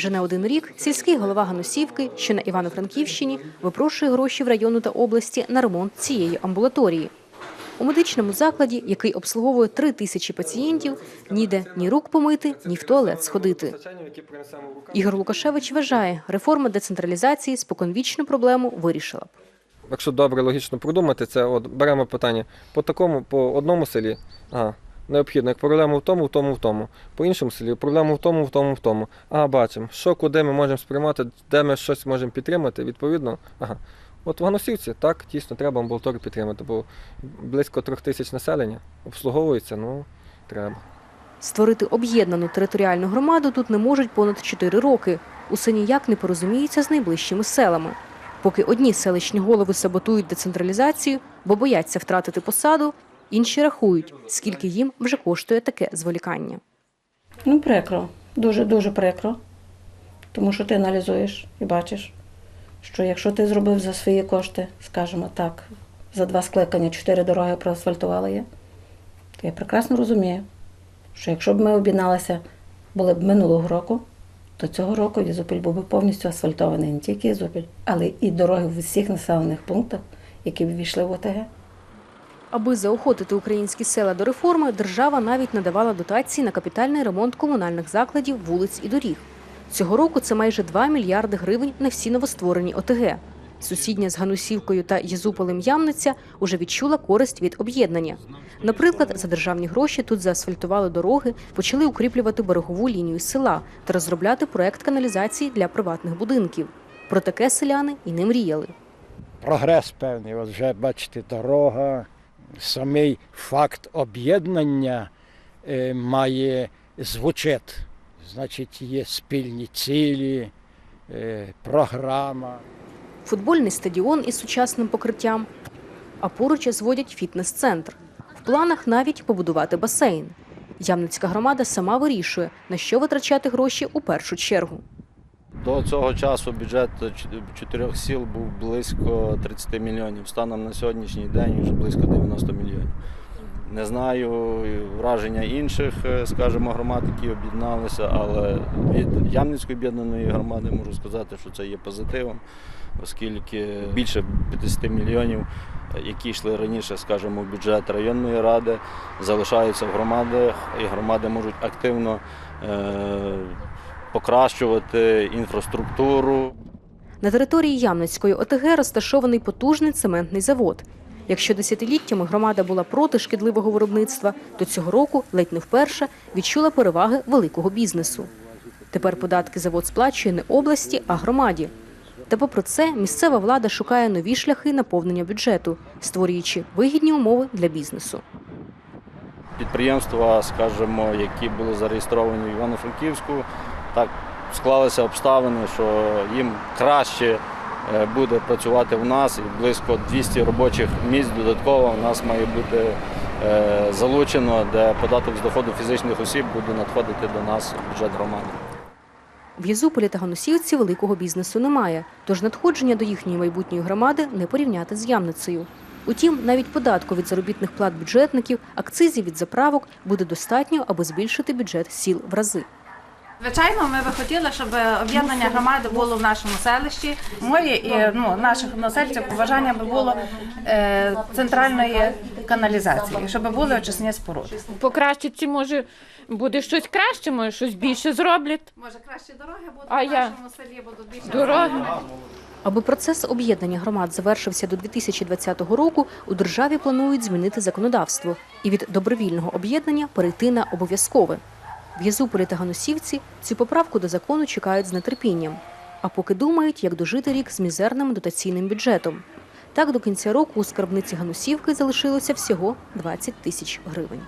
Вже не один рік сільський голова Ганусівки, що на Івано-Франківщині, випрошує гроші в району та області на ремонт цієї амбулаторії. У медичному закладі, який обслуговує три тисячі пацієнтів, ніде ні рук помити, ні в туалет сходити. Ігор Лукашевич вважає, реформа децентралізації споконвічну проблему вирішила б. Якщо добре логічно продумати, це от беремо питання по такому, по одному селі, ага, необхідно, як проблема в тому, в тому, в тому. По іншому селі проблема в тому, в тому, в тому. Ага, бачимо, що куди ми можемо сприймати, де ми щось можемо підтримати, відповідно. Ага. От в Ганусівці так, дійсно, треба амбулаторію підтримати, бо близько трьох тисяч населення обслуговується, ну, треба. Створити об'єднану територіальну громаду тут не можуть понад 4 роки. Усе ніяк не порозуміються з найближчими селами. Поки одні селищні голови саботують децентралізацію, бо бояться втратити посаду, інші рахують, скільки їм вже коштує таке зволікання. Ну, прикро, дуже дуже прикро. Тому що ти аналізуєш і бачиш, що якщо ти зробив за свої кошти, скажімо так, за два скликання чотири дороги проасфальтували є, то я прекрасно розумію, що якщо б ми об'єдналися були б минулого року, то цього року Ізопіль був би повністю асфальтований не тільки Ізопіль, але і дороги в усіх населених пунктах, які б ввійшли в ОТГ. Аби заохотити українські села до реформи, держава навіть надавала дотації на капітальний ремонт комунальних закладів, вулиць і доріг. Цього року це майже 2 мільярди гривень на всі новостворені ОТГ. Сусідня з Ганусівкою та Єзуполем Ямниця уже відчула користь від об'єднання. Наприклад, за державні гроші тут заасфальтували дороги, почали укріплювати берегову лінію села та розробляти проект каналізації для приватних будинків. Про таке селяни і не мріяли. прогрес певний. От вже бачите, дорога, самий факт об'єднання е, має звучить. Значить, є спільні цілі, е, програма. футбольний стадіон із сучасним покриттям, а поруч зводять фітнес-центр. В планах навіть побудувати басейн. Ямницька громада сама вирішує, на що витрачати гроші у першу чергу. До цього часу бюджет чотирьох сіл був близько 30 мільйонів. Станом на сьогоднішній день вже близько 90 мільйонів. Не знаю враження інших, е, скажімо, громад, які об'єдналися, але від Ямницької об'єднаної громади можу сказати, що це є позитивом, оскільки більше 50 мільйонів, е, які йшли раніше, скажімо, в бюджет районної ради, залишаються в громадах, і громади можуть активно е, покращувати інфраструктуру. На території Ямницької ОТГ розташований потужний цементний завод. Якщо десятиліттями громада була проти шкідливого виробництва, то цього року ледь не вперше відчула переваги великого бізнесу. Тепер податки завод сплачує не області, а громаді. Та попри це місцева влада шукає нові шляхи наповнення бюджету, створюючи вигідні умови для бізнесу. Підприємства, скажімо, які були зареєстровані в Івано-Франківську, так склалися обставини, що їм краще е, буде працювати в нас і близько 200 робочих місць додатково в нас має бути е, залучено, де податок з доходу фізичних осіб буде надходити до нас в бюджет громади. В Єзуполі та Ганусівці великого бізнесу немає, тож надходження до їхньої майбутньої громади не порівняти з Ямницею. Утім, навіть податку від заробітних плат бюджетників, акцизів від заправок буде достатньо, аби збільшити бюджет сіл в рази. Звичайно, ми би хотіли, щоб об'єднання громади було в нашому селищі. Моє і ну, наших односельців побажання би було е, центральної каналізації, щоб були очисні споруди. покращиться, може буде щось краще, може щось більше зроблять. Може, кращі дороги будуть А в я? нашому селі, будуть більше Дороги. Аби процес об'єднання громад завершився до 2020 року, у державі планують змінити законодавство і від добровільного об'єднання перейти на обов'язкове. В Єзуполі та Ганусівці цю поправку до закону чекають з нетерпінням. А поки думають, як дожити рік з мізерним дотаційним бюджетом. Так, до кінця року у скарбниці Ганусівки залишилося всього 20 тисяч гривень.